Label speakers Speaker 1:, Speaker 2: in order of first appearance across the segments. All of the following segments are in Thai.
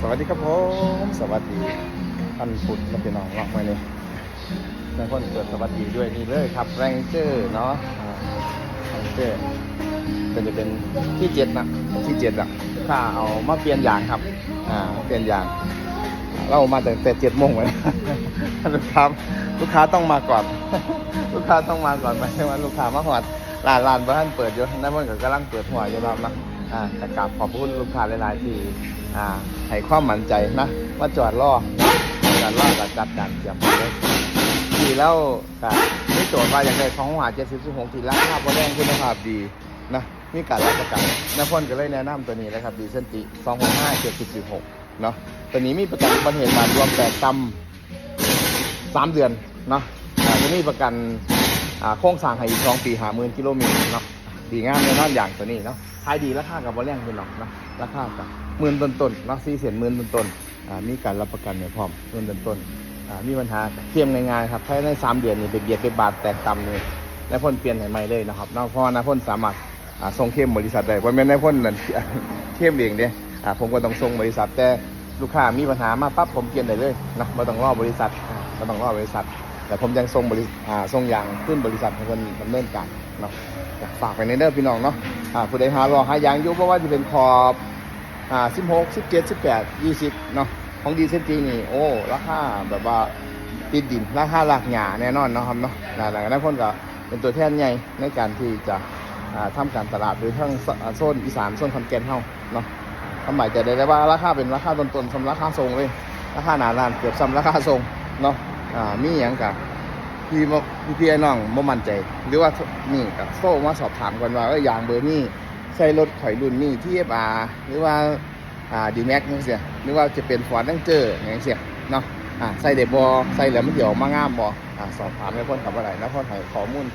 Speaker 1: สวัสดีครับผมสวัสดีท่านพุทธและพี่น้องเนาะวันนี้นายพ่นเกิดสวัสดีด้วยนี่เลยครับแรงเจอร์เนาะแรงเจอร์ก็จะเป็นที่เจ็ดนะที่เจ็ดอะถ้าเอามาเปลี่ยนยางครับอ่าเปลี่ยนยางเรามาแต่แต่เจ็ดโมงเลยลูกค้าลูกค้าต้องมาก่อน ลูกค้าต้องมาก่อนหมายถึงว่าลูกค้ามาหอดร้านร้านบ้านเปิดอยู่นั่นมันก็กำลังเปิดหัวอยู่รอบนะ อ่าแต่กราบขอบคุณลูกค้าหลายๆที่อ่าให้ความมั่นใจนะว่าจอดรอจอดรอกับจัดการเตรียมไว้เลยทีแล้วก็นี่โจทย์ว่าอย่างไรของหวานเจ็ดสิบหกทีราคาพอแดงคุณภาพดีนะมีการรับประกันนพ่นก็เลยแนะนำตัวนี้เลยครับดีเซนติสองหกห้าเจ็ดสิบสิบหกเนาะตัวนี้มีประกันอุบัติเหตุบาดรวมแปดกรรมสามเดือนเนาะอ่าจะมีประกันโครงสร้างให้อีกสองปีหาหมื่นกิโลเมตรเนาะดีงามในน้านอย่างตัวนี้เนาะ ขายดีราคากับว่าแรงเป็นหรอกนะราคากับหมื่นต้นต้นเนาะสี่เสียนหมื่นต้นต้นอ่ามีการรับประกันเนี่ยพร้อมหมื่นต้นต้นอ่ามีปัญหาเทียมง่ายๆครับภายในสามเดือนนี่ไปเบียดไปบาดแตกต่ำเลยนายพ่นเปลี่ยนให้ใหม่เลยนะครับเนาะเพราะว่านายพ่นสามารถอ่าส่งเข้มบริษัทได้เพราแม่นายพ่นนั่นเข้มเองเนี่ยอ่าผมก็ต้องส่งบริษัทแต่ลูกค้ามีปัญหามาปั๊บผมเปลี่ยนได้เลยนะไม่ต้องรอบริษัทอ่าไม่ต้องรอบริษัท แต่ผมยังส่งบริอ่าส่งยางขึ้นบริษัทให้คนดำเนินการเนาะฝากไปในเด้อพี่น้องเนาะอ่าผู้ใดหารอหายางอยู่เพราะว่าจะเป็นขอบอ่าสิบหกสิบเจ็ดสิบแปดยี่สิบเนาะของดีเซนจีนี่โอ้ราคาแบบว่าติดดินราคาหลักหยาแน่นอนเนาะครับเนาะหลังจากนั้นพ่นก็เป็นตัวแทนใหญ่ในการที่จะอ่าทำการตลาดหรือทั้งโซนอีสานโซนคอนแกนเฮาเนาะทำหมายใจได้เลยว่าราคาเป็นราคาต้นๆสำหรับราคาทรงเลยราคาหนาลานเกือบซ้ำราคาทรงเนาะ อ่ามีอย่างกับพี่บ่พี่ไอ้น้องบ่มั่นใจ หรือว่านี่กับโซ่มาสอบถามกันว่าเออยางเบอร์นี่ใส่รถข่อยรุ่นนี่ที่เอฟอาร์หรือว่าอ่าดีแม็กนี่เสียหรือว่าจะเป็นฟอร์ดดังเจอร์อย่างเสียเนาะอ่าใส่เดบอใส่แล้วมันเดี๋ยวมางามบออ่าสอบถามให้พ่นกับอะไรแล้วพ่นให้ข้อมูล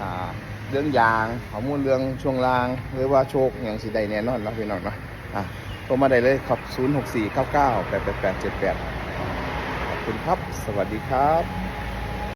Speaker 1: อ่าเรื่องยางข้อมูลเรื่องช่วงล่าง หรือว่าโชคอย่างสีใดแน่นอนเนาะพี่น้องเนาะอะโทรมาได้เลยครับ 0 6 4 9 9 8 8 8 7 8 คุณครับ สวัสดีครับ